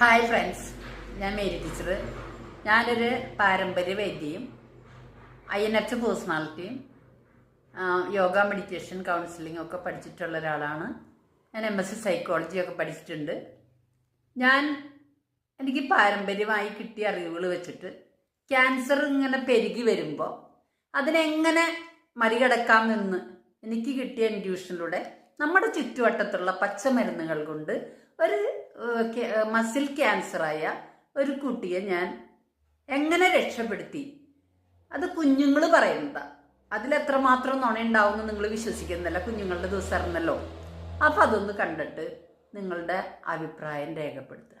Hi friends ഞാൻ Mary teacher ഞാനൊരു പാരമ്പര്യ വൈദ്യയും ഐ എൻ എച്ച് പേഴ്സണാലിറ്റിയും യോഗ മെഡിറ്റേഷൻ കൗൺസിലിംഗ് ഒക്കെ പഠിച്ചിട്ടുള്ള ഒരാളാണ്. ഞാൻ എം എസ് സി സൈക്കോളജി ഒക്കെ പഠിച്ചിട്ടുണ്ട്. ഞാൻ എനിക്ക് പാരമ്പര്യമായി കിട്ടിയ അറിവുകൾ വെച്ചിട്ട് ക്യാൻസർ ഇങ്ങനെ പെരുകി വരുമ്പോൾ അതിനെങ്ങനെ മറികടക്കാമെന്ന് എനിക്ക് കിട്ടിയ ഇൻഡ്യൂഷനിലൂടെ നമ്മുടെ ചുറ്റുവട്ടത്തുള്ള പച്ചമരുന്നുകൾ കൊണ്ട് ഒരു മസിൽ ക്യാൻസറായ ഒരു കുട്ടിയെ ഞാൻ എങ്ങനെ രക്ഷപ്പെടുത്തി? അത് കുഞ്ഞുങ്ങൾ പറയുന്നതാ. അതിലെത്രമാത്രം നുണയുണ്ടാവുമെന്ന് നിങ്ങൾ വിശ്വസിക്കുന്നില്ല കുഞ്ഞുങ്ങളുടെ ദിവസം അറിഞ്ഞല്ലോ. അപ്പം അതൊന്ന് കണ്ടിട്ട് നിങ്ങളുടെ അഭിപ്രായം രേഖപ്പെടുത്തുക.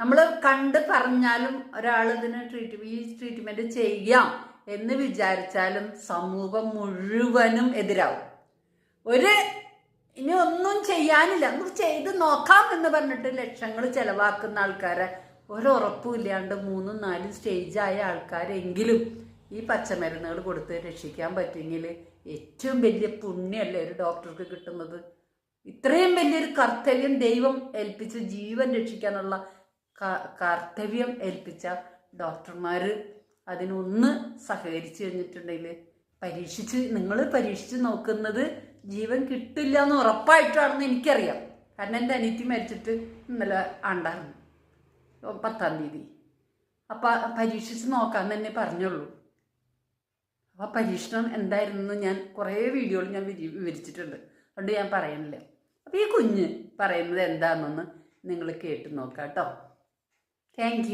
നമ്മൾ കണ്ട് പറഞ്ഞാലും ഒരാൾ ഇതിന് ട്രീറ്റ് ഈ ട്രീറ്റ്മെന്റ് ചെയ്യാം എന്ന് വിചാരിച്ചാലും സമൂഹം മുഴുവനും എതിരാവും. ഒരു ഇനി ഒന്നും ചെയ്യാനില്ല. നമുക്ക് ചെയ്ത് നോക്കാം എന്ന് പറഞ്ഞിട്ട് ലക്ഷങ്ങൾ ചെലവാക്കുന്ന ആൾക്കാരെ ഒരുറപ്പുമില്ലാണ്ട് മൂന്നും നാലും സ്റ്റേജായ ആൾക്കാരെങ്കിലും ഈ പച്ചമരുന്നുകൾ കൊടുത്ത് രക്ഷിക്കാൻ പറ്റുമെങ്കിൽ ഏറ്റവും വലിയ പുണ്യമല്ലേ ഒരു ഡോക്ടർക്ക് കിട്ടുന്നത്. ഇത്രയും വലിയൊരു കർത്തവ്യം ദൈവം ഏൽപ്പിച്ച് ജീവൻ രക്ഷിക്കാനുള്ള കർത്തവ്യം ഏൽപ്പിച്ച ഡോക്ടർമാർ അതിനൊന്ന് സഹകരിച്ചു കഴിഞ്ഞിട്ടുണ്ടെങ്കിൽ പരീക്ഷിച്ച് നിങ്ങൾ പരീക്ഷിച്ച് നോക്കുന്നത് ജീവൻ കിട്ടില്ല എന്ന് ഉറപ്പായിട്ടാണെന്ന് എനിക്കറിയാം. കാരണം എന്റെ അനിയത്തി മരിച്ചിട്ട് ഇന്നലെ ആണ്ടായിരുന്നു. പത്താം തീയതി. അപ്പം പരീക്ഷിച്ച് നോക്കാൻ തന്നെ പറഞ്ഞുള്ളൂ. അപ്പോൾ പരീക്ഷണം എന്തായിരുന്നു ഞാൻ കുറേ വീഡിയോകൾ ഞാൻ വിരി- വിവരിച്ചിട്ടുണ്ട്. അതുകൊണ്ട് ഞാൻ പറയുന്നില്ല അപ്പോൾ ഈ കുഞ്ഞ് പറയുന്നത് എന്താണെന്നൊന്ന് നിങ്ങൾ കേട്ട് നോക്കാം കേട്ടോ താങ്ക്